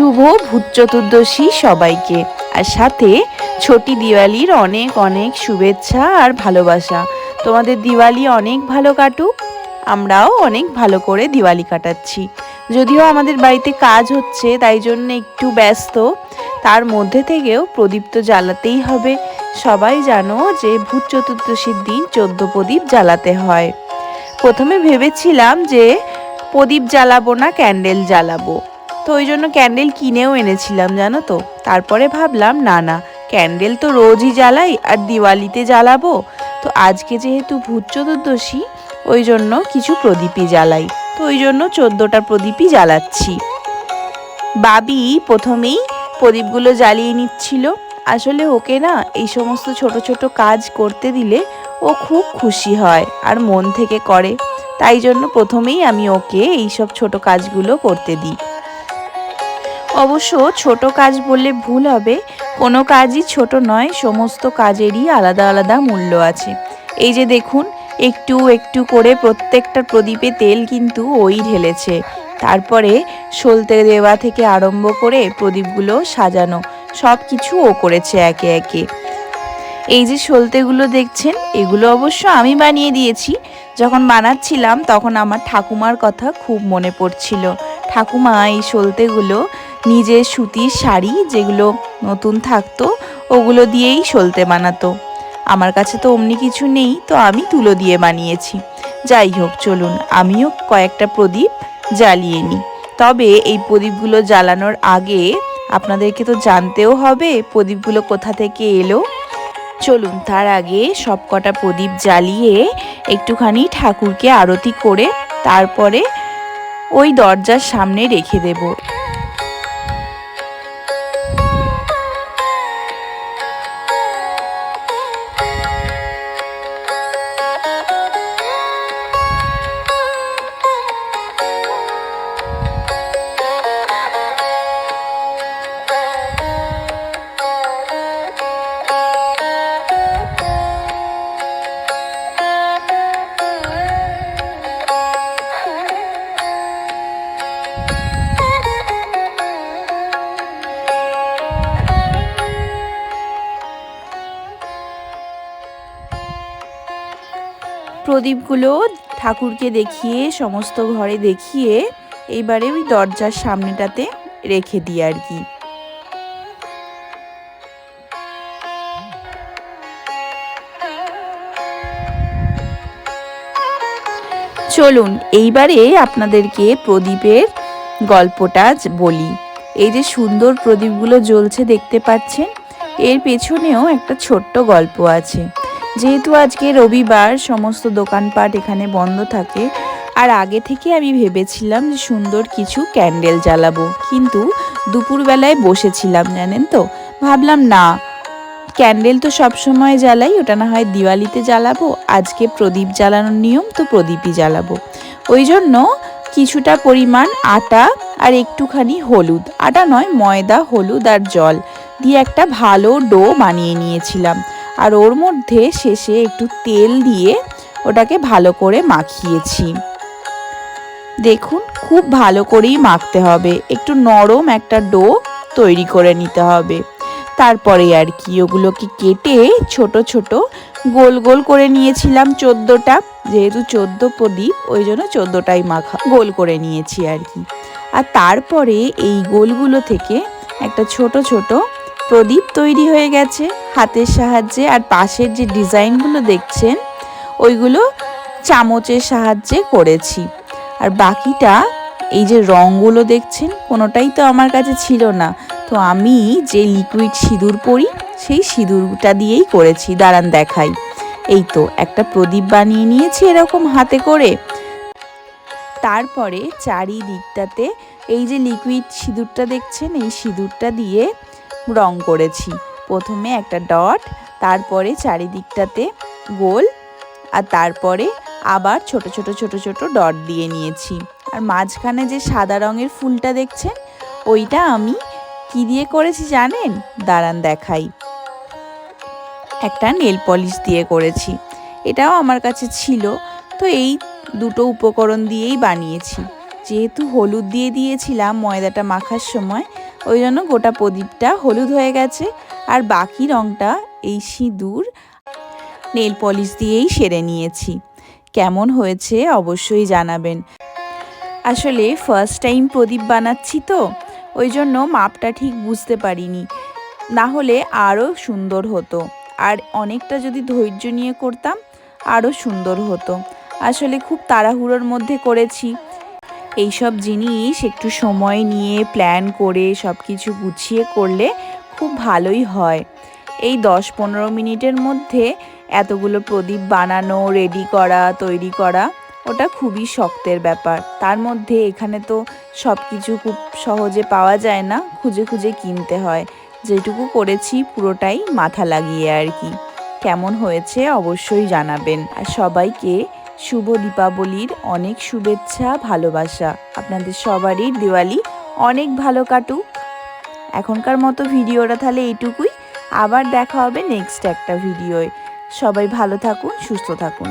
শুভ ভূত চতুর্দশী সবাইকে। আর সাথে ছোটি দিওয়ালির অনেক অনেক শুভেচ্ছা আর ভালোবাসা। তোমাদের দিওয়ালি অনেক ভালো কাটুক, আমরাও অনেক ভালো করে দিওয়ালি কাটাচ্ছি। যদিও আমাদের বাড়িতে কাজ হচ্ছে, তাই জন্য একটু ব্যস্ত। তার মধ্যে থেকেও প্রদীপ তো জ্বালাতেই হবে। সবাই জানো যে ভূত চতুর্দশীর দিন চোদ্দ প্রদীপ জ্বালাতে হয়। প্রথমে ভেবেছিলাম যে প্রদীপ জ্বালাবো না, ক্যান্ডেল জ্বালাবো। তো ওই জন্য ক্যান্ডেল কিনেও এনেছিলাম, জানো তো। তারপরে ভাবলাম, না না, ক্যান্ডেল তো রোজই জ্বালাই আর দিওয়ালিতে জ্বালাবো। তো আজকে যেহেতু ভূত চতুর্দশী, ওই জন্য কিছু প্রদীপই জ্বালাই। তো ওই জন্য চোদ্দোটা প্রদীপই জ্বালাচ্ছি। বাবি প্রথমেই প্রদীপগুলো জ্বালিয়ে নিচ্ছিল। আসলে ওকে না এই সমস্ত ছোট ছোট কাজ করতে দিলে ও খুব খুশি হয় আর মন থেকে করে। তাই জন্য প্রথমেই আমি ওকে এইসব ছোট কাজগুলো করতে দিই। অবশ্য ছোট কাজ বললে ভুল হবে। কোনো কাজই ছোট নয়, সমস্ত কাজেরই আলাদা আলাদা মূল্য আছে। এই যে দেখুন, একটু একটু করে প্রত্যেকটা প্রদীপে তেল কিন্তু ওই ঢেলেছে। তারপরে সলতে দেওয়া থেকে আরম্ভ করে প্রদীপগুলো সাজানো, সব কিছু ও করেছে একে একে। এই যে সলতেগুলো দেখছেন, এগুলো অবশ্য আমি বানিয়ে দিয়েছি। যখন বানাচ্ছিলাম তখন আমার ঠাকুমার কথা খুব মনে পড়ছিল। ঠাকুমা, এই সলতেগুলো নিজের সুতির শাড়ি যেগুলো নতুন থাকতো, ওগুলো দিয়েই সলতে বানাতো। আমার কাছে তো অমনি কিছু নেই, তো আমি তুলো দিয়ে বানিয়েছি। যাই হোক, চলুন, আমিও কয়েকটা প্রদীপ জ্বালিয়ে নিই। তবে এই প্রদীপগুলো জ্বালানোর আগে আপনাদেরকে তো জানতেও হবে প্রদীপগুলো কোথা থেকে এলো। চলুন, তার আগে সব কটা প্রদীপ জ্বালিয়ে একটুখানি ঠাকুরকে আরতি করে তারপরে ওই দরজার সামনে রেখে দেব। প্রদীপগুলো ঠাকুরকে দেখিয়ে, সমস্ত ঘরে দেখিয়ে এইবারে ওই দরজার সামনেটাতে রেখে দিই আর কি। চলুন, এইবারে আপনাদেরকে প্রদীপের গল্পটা বলি। এই যে সুন্দর প্রদীপগুলো জ্বলছে দেখতে পাচ্ছেন, এর পেছনেও একটা ছোট্ট গল্প আছে। যেহেতু আজকে রবিবার, সমস্ত দোকানপাট এখানে বন্ধ থাকে। আর আগে থেকে আমি ভেবেছিলাম যে সুন্দর কিছু ক্যান্ডেল জ্বালাবো। কিন্তু দুপুরবেলায় বসেছিলাম, জানেন তো? ভাবলাম না, ক্যান্ডেল তো সব সময় জ্বালাই, ওটা না হয় দিওয়ালিতে জ্বালাবো, আজকে প্রদীপ জ্বালানোর নিয়ম, তো প্রদীপই জ্বালাবো। ওই জন্য কিছুটা পরিমাণ আটা আর একটুখানি হলুদ। আটা নয়, ময়দা, হলুদ আর জল দিয়ে একটা ভালো ডো বানিয়ে নিয়েছিলাম। আর ওর মধ্যে শেষে একটু তেল দিয়ে ওটাকে ভালো করে মাখিয়েছি। দেখুন, খুব ভালো করেই মাখতে হবে। একটু নরম একটা ডো তৈরি করে নিতে হবে। তারপরে আর কি, ওগুলোকে কেটে ছোট ছোট গোল গোল করে নিয়েছিলাম চোদ্দোটা। যেহেতু চোদ্দ প্রদীপ, ওই জন্য চোদ্দোটাই মাখা, গোল করে নিয়েছি আর কি। আর তারপরে এই গোলগুলো থেকে একটা ছোট ছোট প্রদীপ তৈরি হয়ে গেছে, হাতের সাহায্যে আর পাশের যে ডিজাইনগুলো দেখছেন, ওইগুলো চামচের সাহায্যে করেছি। আর বাকিটা, এই যে রঙগুলো দেখছেন, কোনোটাই তো আমার কাছে ছিল না। তো আমি যে লিকুইড সিঁদুর পরি, সেই সিঁদুরটা দিয়েই করেছি, দাঁড়ান দেখাই। এই তো, একটা প্রদীপ বানিয়ে নিয়েছি এরকম হাতে করে। তারপরে চারিদিকটাতে এই যে লিকুইড সিঁদুরটা দেখছেন, এই সিঁদুরটা দিয়ে রং করেছি। প্রথমে একটা ডট, তারপরে চারিদিকটাতে গোল, আর তারপরে আবার ছোট ছোট ছোট ছোট ডট দিয়ে নিয়েছি। আর মাঝখানে যে সাদা রঙের ফুলটা দেখছেন, ওইটা আমি কি দিয়ে করেছি জানেন? দাঁড়ান দেখাই। একটা নেল পলিশ দিয়ে করেছি। এটাও আমার কাছে ছিল। তো এই দুটো উপকরণ দিয়েই বানিয়েছি। যেহেতু হলুদ দিয়ে দিয়েছিলাম ময়দাটা মাখার সময়, ওই জন্য গোটা প্রদীপটা হলুদ হয়ে গেছে। আর বাকি রঙটা এই সিঁদুর, নেল পলিশ দিয়েই সেরে নিয়েছি। কেমন হয়েছে অবশ্যই জানাবেন। আসলে ফার্স্ট টাইম প্রদীপ বানাচ্ছি তো, ওই জন্য মাপটা ঠিক বুঝতে পারিনি। না হলে আরও সুন্দর হতো। আর অনেকটা যদি ধৈর্য নিয়ে করতাম আরও সুন্দর হতো। আসলে খুব তাড়াহুড়োর মধ্যে করেছি। এইসব জিনিস একটু সময় নিয়ে প্ল্যান করে সব কিছু গুছিয়ে করলে খুব ভালোই হয়। এই দশ পনেরো মিনিটের মধ্যে এতগুলো প্রদীপ বানানো রেডি করা, তৈরি করা, ওটা খুবই শক্তের ব্যাপার। তার মধ্যে এখানে তো সব কিছু খুব সহজে পাওয়া যায় না, খুঁজে খুঁজে কিনতে হয়। যেটুকু করেছি পুরোটাই মাথা লাগিয়ে আর কি। কেমন হয়েছে অবশ্যই জানাবেন। আর সবাইকে শুভ দীপাবলির অনেক শুভেচ্ছা, ভালোবাসা। আপনাদের সবারই দিওয়ালি অনেক ভালো কাটুক। এখনকার মতো ভিডিওটা তাহলে এইটুকুই। আবার দেখা হবে নেক্সট একটা ভিডিওয়। সবাই ভালো থাকুন, সুস্থ থাকুন।